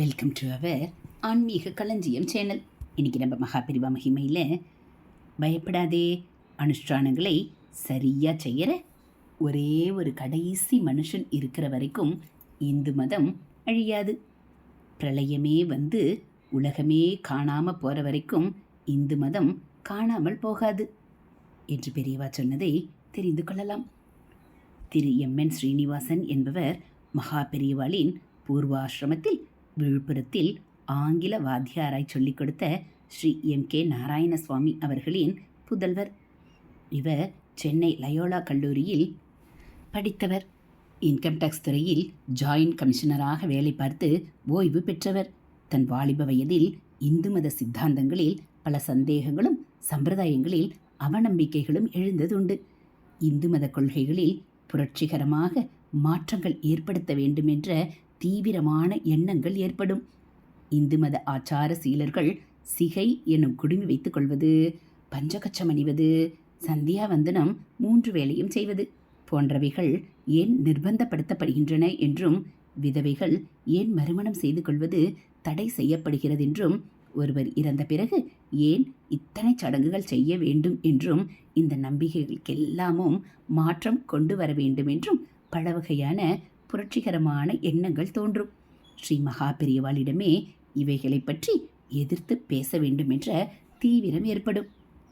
Welcome to our ஆன்மீக களஞ்சியம் channel இன்றைக்கி நம்ம மகாபிரிவா மகிமையில் பயப்படாதே. அனுஷ்டானங்களை சரியாக செய்கிற ஒரே ஒரு கடைசி மனுஷன் இருக்கிற வரைக்கும் இந்து மதம் அழியாது. பிரளயமே வந்து உலகமே காணாமல் போகிற வரைக்கும் இந்து மதம் காணாமல் போகாது என்று பெரியவா சொன்னதை தெரிந்து கொள்ளலாம். திரு எம் என் ஸ்ரீனிவாசன் என்பவர் மகா பெரியவாளின் பூர்வாசிரமத்தில் விழுப்புரத்தில் ஆங்கில வாத்தியாராய் சொல்லிக் கொடுத்த ஸ்ரீ எம். கே. நாராயணசுவாமி அவர்களின் புதல்வர். இவர் சென்னை லயோலா கல்லூரியில் படித்தவர். இன்கம் டேக்ஸ் துறையில் ஜாயின்ட் கமிஷனராக வேலை பார்த்து ஓய்வு பெற்றவர். தன் வாலிப வயதில் இந்து மத சித்தாந்தங்களில் பல சந்தேகங்களும் சம்பிரதாயங்களில் அவநம்பிக்கைகளும் எழுந்ததுண்டு. இந்து மத கொள்கைகளில் புரட்சிகரமாக மாற்றங்கள் ஏற்படுத்த வேண்டுமென்ற தீவிரமான எண்ணங்கள் ஏற்படும். இந்து மத ஆச்சார சீலர்கள் சிகை எனும் குடுமி வைத்துக் கொள்வது பஞ்சகச்சம் அணிவது சந்தியாவந்தனம் மூன்று வேலையும் செய்வது போன்றவைகள் ஏன் நிர்பந்தப்படுத்தப்படுகின்றன என்றும் விதவைகள் ஏன் மறுமணம் செய்து கொள்வது தடை செய்யப்படுகிறதென்றும் ஒருவர் இறந்த பிறகு ஏன் இத்தனை சடங்குகள் செய்ய வேண்டும் என்றும் இந்த நம்பிக்கைகளுக்கெல்லாமும் மாற்றம் கொண்டு வர வேண்டும் என்றும் பல வகையான புரட்சிகரமான எண்ணங்கள் தோன்றும். ஸ்ரீ மகா பெரியவாளிடமே இவைகளை பற்றி எதிர்த்து பேச வேண்டும் என்ற தீவிரம் ஏற்படும்.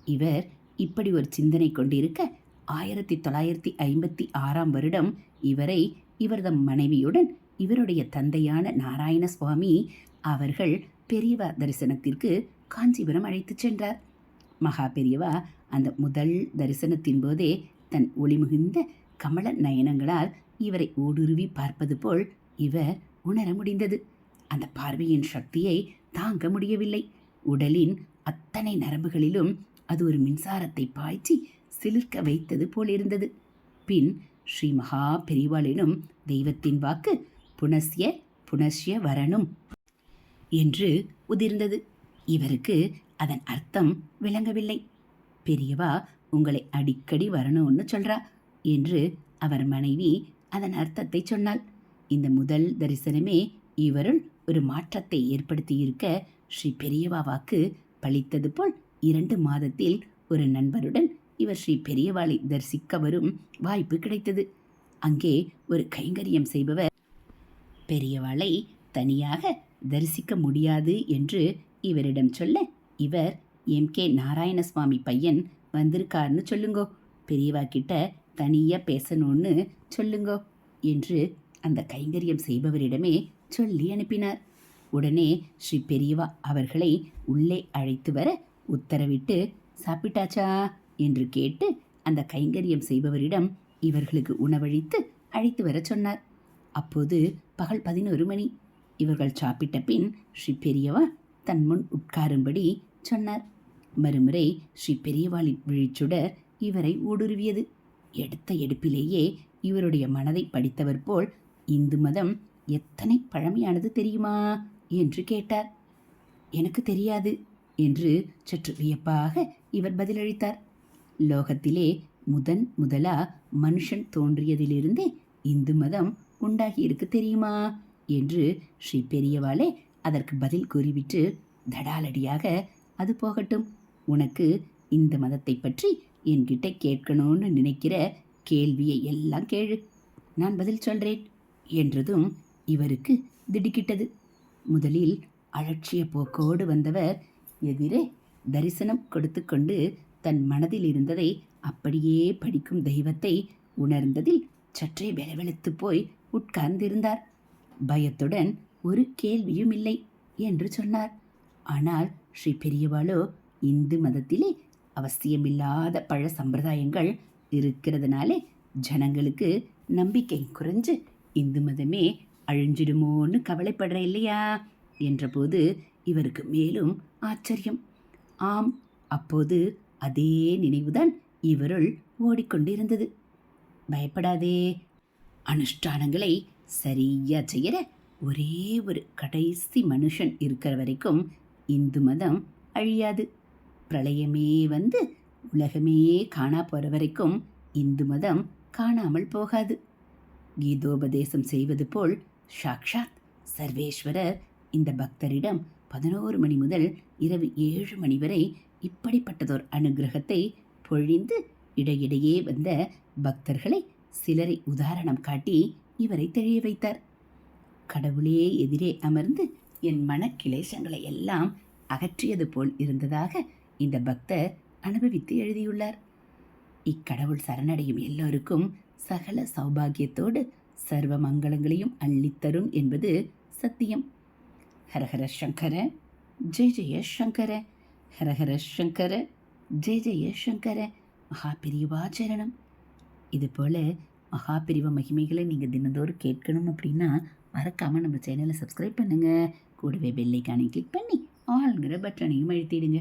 இவர் இப்படி ஒரு சிந்தனை கொண்டிருக்க ஆயிரத்தி தொள்ளாயிரத்தி ஐம்பத்தி ஆறாம் வருடம் இவரை இவரது மனைவியுடன் இவருடைய தந்தையான நாராயண சுவாமி அவர்கள் பெரியவா தரிசனத்திற்கு காஞ்சிபுரம் அழைத்துச் சென்றார். மகா பெரியவா அந்த முதல் தரிசனத்தின் போதே தன் ஒளிமிகுந்த கமல நயனங்களால் இவரை ஊடுருவி பார்ப்பது போல் இவர் உணர முடிந்தது. அந்த பார்வையின் சக்தியை தாங்க முடியவில்லை. உடலின் அத்தனை நரம்புகளிலும் அது ஒரு மின்சாரத்தை பாய்ச்சி சிலிர்க்க வைத்தது போலிருந்தது பின் ஸ்ரீ மகா பெரிவாளினும் தெய்வத்தின் வாக்கு புனஸ்ய புனஸ்ய வரணும் என்று உதிர்ந்தது. இவருக்கு அதன் அர்த்தம் விளங்கவில்லை. பெரியவா உங்களை அடிக்கடி வரணும்னு சொல்றா என்று அவர் மனைவி அதன் அர்த்தத்தை சொன்னாள். இந்த முதல் தரிசனமே இவருள் ஒரு மாற்றத்தை ஏற்படுத்தியிருக்க ஸ்ரீ பெரியவாவாக்கு பழித்தது போல் இரண்டு மாதத்தில் ஒரு நண்பருடன் இவர் ஸ்ரீ பெரியவாளை தரிசிக்க வரும் வாய்ப்பு கிடைத்தது. அங்கே ஒரு கைங்கரியம் செய்பவர் பெரியவாளை தனியாக தரிசிக்க முடியாது என்று இவரிடம் சொல்ல இவர் எம். கே. நாராயணசுவாமி பையன் வந்திருக்காருன்னு சொல்லுங்கோ. பெரியவா கிட்ட தனியாக பேசணும்னு சொல்லுங்கோ என்று அந்த கைங்கரியம் செய்பவரிடமே சொல்லி அனுப்பினார். உடனே ஸ்ரீ பெரியவா அவர்களை உள்ளே அழைத்து வர உத்தரவிட்டு சாப்பிட்டாச்சா? என்று கேட்டு அந்த கைங்கரியம் செய்பவரிடம் இவர்களுக்கு உணவளித்து அழைத்து வர சொன்னார். அப்போது பகல் பதினொரு மணி. இவர்கள் சாப்பிட்ட பின் ஸ்ரீ பெரியவா தன் முன் உட்காரும்படி சொன்னார். மறுமுறை ஸ்ரீ பெரியவாளின் விழிச்சுடர் இவரை ஊடுருவியது. எடுத்த எடுப்பிலேயே இவருடைய மனதை படித்தவர் போல் இந்து மதம் எத்தனை பழமையானது தெரியுமா? என்று கேட்டார். எனக்கு தெரியாது என்று சற்று வியப்பாக இவர் பதிலளித்தார். லோகத்திலே முதன் முதலா மனுஷன் தோன்றியதிலிருந்தே இந்து மதம் உண்டாகியிருக்கு தெரியுமா? என்று ஸ்ரீ பெரியவாளே அதற்கு பதில் கூறிவிட்டு தடாலடியாக அது போகட்டும். உனக்கு இந்த மதத்தை பற்றி என்கிட்ட கேட்கணும்னு நினைக்கிற கேள்வியை எல்லாம் கேளு. நான் பதில் சொல்கிறேன் என்றதும் இவருக்கு திடுக்கிட்டது. முதலில் அலட்சிய போக்கோடு வந்தவர் எதிரே தரிசனம் கொடுத்து கொண்டு தன் மனதில் இருந்ததை அப்படியே படிக்கும் தெய்வத்தை உணர்ந்ததில் சற்றே வெலவெளுத்து போய் உட்கார்ந்திருந்தார். பயத்துடன் ஒரு கேள்வியும் இல்லை என்று சொன்னார். ஆனால் ஸ்ரீ பெரியவாளோ இந்து மதத்திலே அவசியமில்லாத பழ சம்பிரதாயங்கள் இருக்கிறதுனாலே ஜனங்களுக்கு நம்பிக்கை குறைஞ்சு இந்து மதமே அழிஞ்சிடுமோன்னு கவலைப்படுற இல்லையா? என்றபோது இவருக்கு மேலும் ஆச்சரியம். ஆம் அப்போது அதே நினைவுதான் இவருள் ஓடிக்கொண்டிருந்தது. பயப்படாதே. அனுஷ்டானங்களை சரியா செய்கிற ஒரே ஒரு கடைசி மனுஷன் இருக்கிற வரைக்கும் இந்து மதம் அழியாது. பிரளயமே வந்து உலகமே காணா போகிற வரைக்கும் இந்து மதம் காணாமல் போகாது. கீதோபதேசம் செய்வது போல் சாக்ஷாத் சர்வேஸ்வரர் இந்த பக்தரிடம் பதினோரு மணி முதல் இரவு ஏழு மணி வரை இப்படிப்பட்டதோர் அனுகிரகத்தை பொழிந்து இடையிடையே வந்த பக்தர்களை சிலரை உதாரணம் காட்டி இவரை தெளிய வைத்தார். கடவுளே எதிரே அமர்ந்து என் மனக்கிளேசங்களை எல்லாம் அகற்றியது போல் இருந்ததாக இந்த பக்தர் அனுபவித்து எழுதியுள்ளார். இக்கடவுள் சரணடையும் எல்லோருக்கும் சகல சௌபாகியத்தோடு சர்வ மங்களங்களையும் அள்ளித்தரும் என்பது சத்தியம். ஹரஹர சங்கர ஜெய ஜெய சங்கர ஹரஹர சங்கர ஜெய ஜெய சங்கர மகாபிரிவாச்சரணம் இது போல் மகாபிரிவ மகிமைகளை நீங்கள் தினந்தோறும் கேட்கணும் அப்படின்னா மறக்காமல் நம்ம சேனலை சப்ஸ்கிரைப் பண்ணுங்கள் கூடவே பெல்லைக்கானை கிளிக் பண்ணி ஆளுங்கிற பட்டனையும் அழுத்திடுங்க.